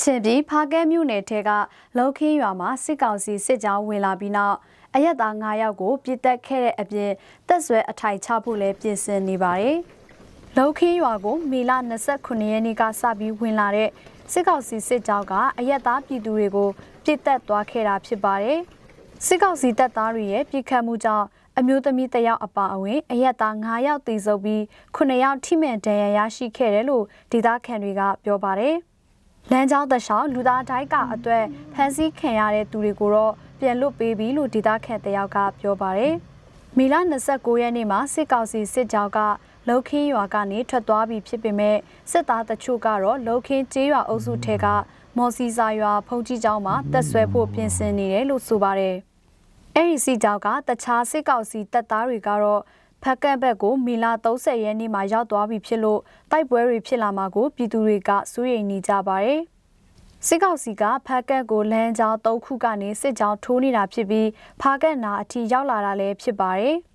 ချင်ပြည်ဖားကဲမြို့နယ်ထဲကလောခင်းရွာမှာစစ်ကောင်စီစစ်ကြောင်းဝင်လာပြီးနောက်အရက်သား9ယောက်ကိုပြစ်တက်ခဲ့တဲ့အပြင်တက်ဆွဲအထိုင်ချဖို့လည်းပြင်ဆင်နေပါတယ်။လောခင်းရွာကိုမေလ29ရက်နေ့ကစပြီးဝင်လာတဲ့စစ်ကောင်စီစစ်ကြောင်းကအရက်သားပြည်သူတွေကိုပြစ်တက်သွားခဲ့တာဖြစ်ပါတယ်။စစ်ကောင်စီတပ်သားတွေရဲ့ပြစ်ခတ်မှုကြောင့်အမျိုးသမီးတစ်ယောက်အပါအဝင်အရက်သား9ယောက်သေဆုံးပြီး9ယောက်ထိမှန်ဒဏ်ရာရရှိခဲ့တယ်လို့ဒေသခံတွေကပြောပါတယ်။ လမ်းကြောင်းတစ်လျှောက်လူသားတိုင်းကအသွက်ဖမ်းဆီးခံရတဲ့သူတွေကိုတော့ပြန်လွတ်ပေးပြီလို့ဒေသခံတယောက်ကပြောပါတယ်။မီလ29ရက်နေ့မှာစစ်ကောင်စီစစ်ကြောင်းကလောခင်းရွာကနေထွက်သွားပြီဖြစ်ပေမဲ့စစ်သားတချို့ကတော့လောခင်းကျေးရွာအုပ်စုထဲကမော်စီစာရွာဖုန်ကြီးကျောင်းမှာတက်ဆွဲဖို့ပြင်ဆင်နေတယ်လို့ဆိုပါတယ်။အဲဒီစီကြောက်ကတခြားစစ်ကောင်စီတပ်သားတွေကတော့ ဖက်ကန့်ဘက်ကိုမီလာ30ရက်နေ့မှာရောက်သွားပြီဖြစ်လို့တိုက်ပွဲတွေဖြစ်လာမှာကိုပြည်သူတွေကစိုးရိမ်နေကြပါတယ်။စစ်ကောင်စီကဖက်ကန့်ကိုလမ်းကြောင်း၃ခုကနေစစ်ကြောင်းထိုးနေတာဖြစ်ပြီးဖားကန့်နာအထိရောက်လာတာလည်းဖြစ်ပါတယ်။